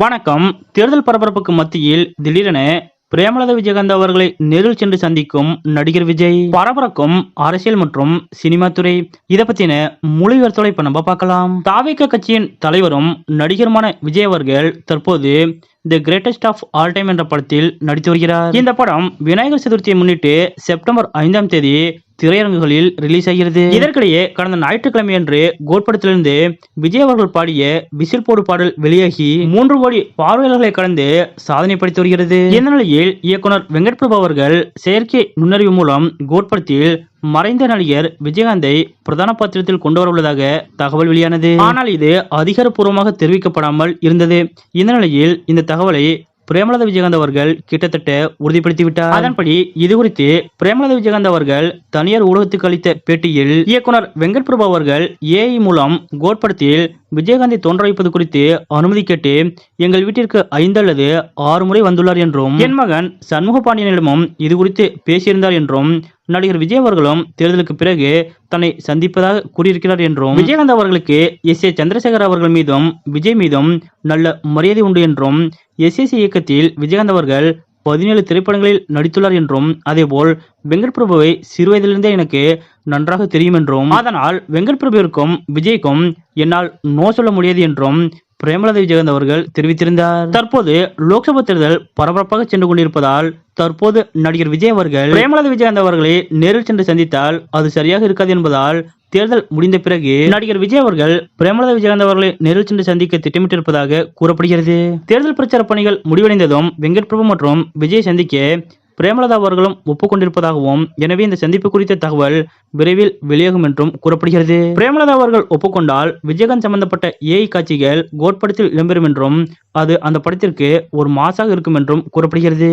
வணக்கம். தேர்தல் பரபரப்புக்கு மத்தியில் திடீரென பிரேமலதா விஜயகாந்த் அவர்களை நேரில் சென்று சந்திக்கும் நடிகர் விஜய். பரபரக்கும் அரசியல் மற்றும் சினிமா துறை. இதை பத்தின முழு இப்ப நம்ம பார்க்கலாம். தாவேக கட்சியின் தலைவரும் நடிகருமான விஜய் அவர்கள் தற்போது the greatest of all time என்ற படத்தில் நடித்து வருகிறார். இந்த படம் விநாயகர் சதுர்த்தியை முன்னிட்டு செப்டம்பர் ஐந்தாம் தேதி திரையரங்குகளில் ரிலீஸ் ஆகிறது. இதற்கிடையே கடந்த ஞாயிற்றுக்கிழமையன்று கோட்படத்திலிருந்து விஜய் அவர்கள் பாடிய விசில் போடு பாடல் வெளியாகி மூன்று கோடி பார்வையாளர்களை கடந்து சாதனை படைத்து வருகிறது. இந்த நிலையில் இயக்குனர் வெங்கட் பிரபு அவர்கள் செயற்கை நுண்ணறிவு மூலம் கோட்படத்தில் மறைந்த நடிகர் விஜயகாந்தை பிரதான பாத்திரத்தில் கொண்டு வரவுள்ளதாக தகவல் வெளியானது. ஆனால் இது அதிகாரப்பூர்வமாக தெரிவிக்கப்படாமல் இருந்தது. இந்த நிலையில் இந்த தகவலை பிரேமலதா விஜயகாந்த் அவர்கள் கிட்டத்தட்ட உறுதிப்படுத்திவிட்டார். அதன்படி இது குறித்து பிரேமலதா விஜயகாந்த் அவர்கள் தனியார் ஊடகத்துக்கு அளித்த பேட்டியில் இயக்குனர் வெங்கட் பிரபு அவர்கள் ஏஐ மூலம் கோட் படத்தில் விஜயகாந்தை தோன்ற வைப்பது குறித்து அனுமதி கேட்டு எங்கள் வீட்டிற்கு ஐந்து அல்லது ஆறு முறை வந்துள்ளார் என்றும் என் மகன் சண்முக பாண்டியனிடமும் இது குறித்து பேசியிருந்தார் என்றும் நடிகர் விஜய் அவர்களும் தேர்தலுக்கு பிறகு தன்னை சந்திப்பதாக கூறியிருக்கிறார் என்றும் விஜயகாந்த் அவர்களுக்கு எஸ். ஏ. சந்திரசேகர் அவர்கள் மீதும் விஜய் மீதும் நல்ல மரியாதை உண்டு என்றும் எஸ். எஸ் இயக்கத்தில் விஜயகாந்த் அவர்கள் பதினேழு திரைப்படங்களில் நடித்துள்ளார் என்றும் அதேபோல் வெங்கட் பிரபுவை சிறுவயதிலிருந்தே எனக்கு நன்றாக தெரியும் என்றும் அதனால் வெங்கட் பிரபுவிற்கும் விஜய்க்கும் என்னால் நோ சொல்ல முடியாது என்றும் பிரேமலதா விஜயகாந்த் அவர்கள் தெரிவித்திருந்தார். தற்போது லோக்சபா தேர்தல் பரபரப்பாக சென்று கொண்டிருப்பதால் தற்போது நடிகர் விஜய் அவர்கள் பிரேமலதா விஜயகாந்த் அவர்களை நேரில் சென்று சந்தித்தால் அது சரியாக இருக்காது என்பதால் தேர்தல் முடிந்த பிறகு நடிகர் விஜய் அவர்கள் பிரேமலதா விஜயகாந்த் அவர்களை நேரில் சென்று சந்திக்க திட்டமிட்டிருப்பதாக கூறப்படுகிறது. தேர்தல் பிரச்சார பணிகள் முடிவடைந்ததும் வெங்கட் பிரபு மற்றும் விஜய் சந்திக்க பிரேமலதா அவர்களும் ஒப்புக்கொண்டிருப்பதாகவும் எனவே இந்த சந்திப்பு குறித்த தகவல் விரைவில் வெளியாகும் என்றும் கூறப்படுகிறது. பிரேமலதா அவர்கள் ஒப்புக்கொண்டால் விஜயகாந்த் சம்பந்தப்பட்ட ஏஐ காட்சிகள் கோட்படத்தில் இடம்பெறும் என்றும் அது அந்த படத்திற்கு ஒரு மாசாக இருக்கும் என்றும் கூறப்படுகிறது.